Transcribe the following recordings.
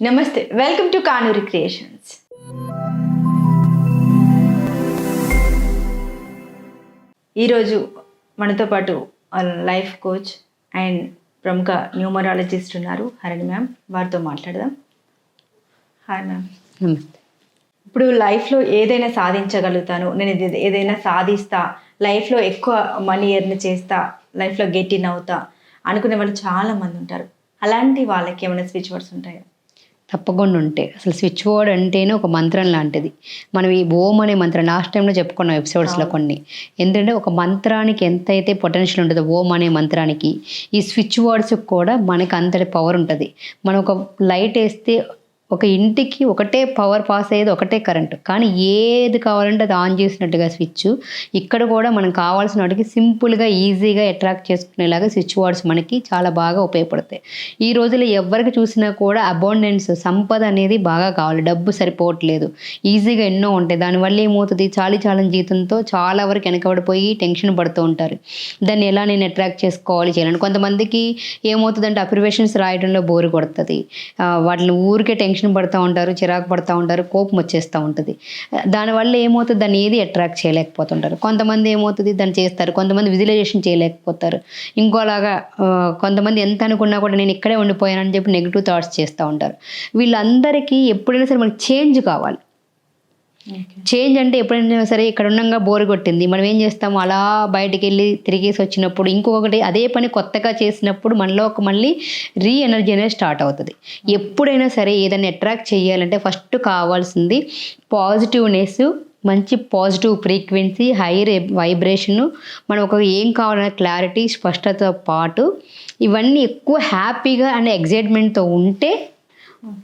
నమస్తే welcome to Kanuri creations ఈరోజు మనతో పాటు లైఫ్ కోచ్ అండ్ ప్రముఖ న్యూమరాలజిస్ట్ ఉన్నారు హరణి మ్యామ్ వారితో మాట్లాడదాం. హాయ్ మ్యామ్ నమస్తే. ఇప్పుడు లైఫ్లో ఏదైనా సాధించగలుగుతాను నేను ఏదైనా సాధిస్తా లైఫ్లో ఎక్కువ మనీ ఎర్న్ చేస్తా లైఫ్లో గెట్ ఇన్ అవుతా అనుకునే వాళ్ళు చాలా మంది ఉంటారు. అలాంటి వాళ్ళకి ఏమైనా స్విచ్ వర్డ్స్ ఉంటాయా? తప్పకుండా ఉంటాయి అసలు స్విచ్ బోర్డ్ అంటేనే ఒక మంత్రం లాంటిది. మనం ఈ ఓం అనే మంత్రం లాస్ట్ టైంలో చెప్పుకున్నాం ఎపిసోడ్స్లో కొన్ని. ఎందుకంటే ఒక మంత్రానికి ఎంత అయితే పొటెన్షియల్ ఉంటుందో ఓం అనే మంత్రానికి ఈ స్విచ్ వర్డ్స్కి కూడా మనకి అంతటి పవర్ ఉంటుంది. మనం ఒక లైట్ వేస్తే ఒక ఇంటికి ఒకటే పవర్ పాస్ అయ్యేది ఒకటే కరెంట్ కానీ ఏది కావాలంటే అది ఆన్ చేసినట్టుగా స్విచ్ ఇక్కడ కూడా మనం కావాల్సిన వాటికి సింపుల్గా ఈజీగా అట్రాక్ట్ చేసుకునేలాగా స్విచ్ బోర్డ్స్ మనకి చాలా బాగా ఉపయోగపడతాయి. ఈ రోజుల్లో ఎవరికి చూసినా కూడా అబౌండెన్స్ సంపద అనేది బాగా కావాలి. డబ్బు సరిపోవట్లేదు. ఈజీగా ఎన్నో ఉంటాయి. దానివల్ల ఏమవుతుంది? చాలి చాలని జీతంతో చాలా వరకు వెనకబడిపోయి టెన్షన్ పడుతూ ఉంటారు. దాన్ని ఎలా నేను అట్రాక్ట్ చేసుకోవాలి చేయాలని కొంతమందికి ఏమవుతుందంటే అప్రివేషన్స్ రాయడంలో బోరు కొడుతుంది. వాటిని ఊరికే టెన్షన్ పడుతూ ఉంటారు చిరాకు పడుతూ ఉంటారు కోపం వచ్చేస్తూ ఉంటుంది. దానివల్ల ఏమవుతుంది? దాన్ని ఏది అట్రాక్ట్ చేయలేకపోతుంటారు. కొంతమంది ఏమవుతుంది? దాన్ని చేస్తారు. కొంతమంది విజువలైజేషన్ చేయలేకపోతారు. ఇంకోలాగా కొంతమంది ఎంత అనుకున్నా కూడా నేను ఇక్కడే ఉండిపోయానని చెప్పి నెగిటివ్ థాట్స్ చేస్తూ ఉంటారు. వీళ్ళందరికీ ఎప్పుడైనా సరే మనకి చేంజ్ కావాలి. చేంజ్ అంటే ఎప్పుడైనా సరే ఇక్కడ ఉండగా బోర్ కొట్టింది. మనం ఏం చేస్తాము? అలా బయటికి వెళ్ళి తిరిగేసి వచ్చినప్పుడు ఇంకొకటి అదే పని కొత్తగా చేసినప్పుడు మనలో ఒక మళ్ళీ రీ ఎనర్జీ అనేది స్టార్ట్ అవుతుంది. ఎప్పుడైనా సరే ఏదైనా అట్రాక్ట్ చేయాలంటే ఫస్ట్ కావాల్సింది పాజిటివ్నెస్ మంచి పాజిటివ్ ఫ్రీక్వెన్సీ హైర్ వైబ్రేషను మనం ఒక ఏం కావాలనే క్లారిటీ స్పష్టతతో పాటు ఇవన్నీ ఎక్కువ హ్యాపీగా అండ్ ఎగ్జైట్మెంట్తో ఉంటే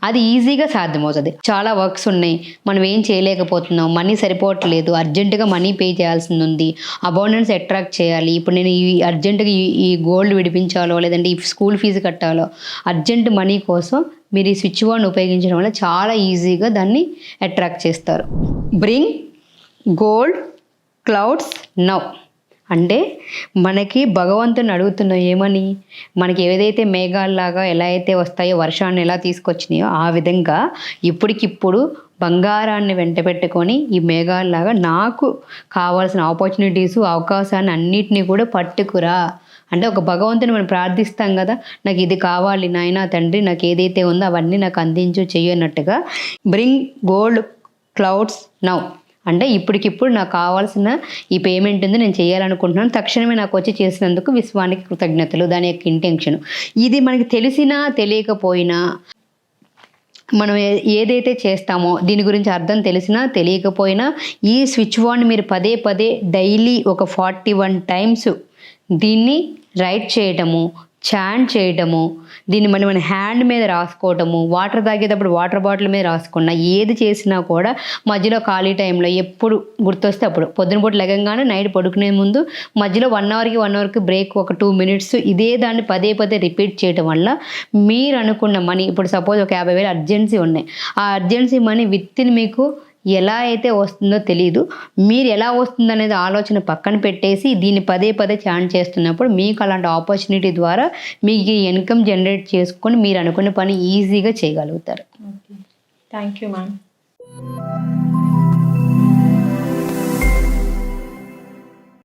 అది ఈజీగా సాధ్యమవుతుంది. చాలా వర్క్స్ ఉన్నాయి. మనం ఏం చేయలేకపోతున్నాం. మనీ సరిపోవట్లేదు. అర్జెంటుగా మనీ పే చేయాల్సింది ఉంది. అబౌండెన్స్ అట్రాక్ట్ చేయాలి. ఇప్పుడు నేను ఈ అర్జెంటుగా ఈ ఈ గోల్డ్ విడిపించాలో లేదంటే ఈ స్కూల్ ఫీజు కట్టాలో అర్జెంట్ మనీ కోసం మీరు ఈ స్విచ్ బోర్డ్ని ఉపయోగించడం వల్ల చాలా ఈజీగా దాన్ని అట్రాక్ట్ చేస్తారు. Bring gold clouds now. అంటే మనకి భగవంతుని అడుగుతున్నాం ఏమని? మనకి ఏదైతే మేఘాల్లాగా ఎలా అయితే వస్తాయో వర్షాన్ని ఎలా తీసుకొచ్చినాయో ఆ విధంగా ఇప్పటికిప్పుడు బంగారాన్ని వెంట పెట్టుకొని ఈ మేఘాల్లాగా నాకు కావాల్సిన ఆపర్చునిటీస్ అవకాశాన్ని అన్నిటినీ కూడా పట్టుకురా. అంటే ఒక భగవంతుని మనం ప్రార్థిస్తాం కదా నాకు ఇది కావాలి నాయనా తండ్రి నాకు ఏదైతే ఉందో అవన్నీ నాకు అందించు చెయ్యన్నట్టుగా. బ్రింగ్ గోల్డ్ క్లౌడ్స్ నౌ అంటే ఇప్పటికిప్పుడు నాకు కావాల్సిన ఈ పేమెంట్ ఉంది నేను చేయాలనుకుంటున్నాను. తక్షణమే నాకు వచ్చి చేసినందుకు విశ్వానికి కృతజ్ఞతలు. దాని యొక్క ఇంటెన్షన్ ఇది మనకి తెలిసినా తెలియకపోయినా మనం ఏదైతే చేస్తామో దీని గురించి అర్థం తెలిసినా తెలియకపోయినా ఈ స్విచ్ బోర్డ్ని మీరు పదే పదే డైలీ ఒక ఫార్టీ వన్ టైమ్స్ దీన్ని రైట్ చేయటము చాంట్ చేయటము దీన్ని మళ్ళీ మన హ్యాండ్ మీద రాసుకోవటము వాటర్ తాగేటప్పుడు వాటర్ బాటిల్ మీద రాసుకున్న ఏది చేసినా కూడా మధ్యలో ఖాళీ టైంలో ఎప్పుడు గుర్తొస్తే అప్పుడు. పొద్దున పూట లెగంగానే నైట్ పడుకునే ముందు మధ్యలో వన్ అవర్కి వన్ అవర్కి బ్రేక్ ఒక టూ మినిట్స్ ఇదే దాన్ని పదే పదే రిపీట్ చేయటం వల్ల మీరు అనుకున్న మనీ ఇప్పుడు సపోజ్ ఒక యాభై వేలు అర్జెన్సీ ఉన్నాయి. ఆ అర్జెన్సీ మనీ విత్ ఇన్ మీకు ఎలా అయితే వస్తుందో తెలియదు మీరు ఎలా వస్తుందనేది ఆలోచన పక్కన పెట్టేసి దీన్ని పదే పదే ఛాన్ చేస్తున్నప్పుడు మీకు అలాంటి ఆపర్చునిటీ ద్వారా మీకు ఇన్కమ్ జనరేట్ చేసుకొని మీరు అనుకున్న పని ఈజీగా చేయగలుగుతారు. Thank you ma'am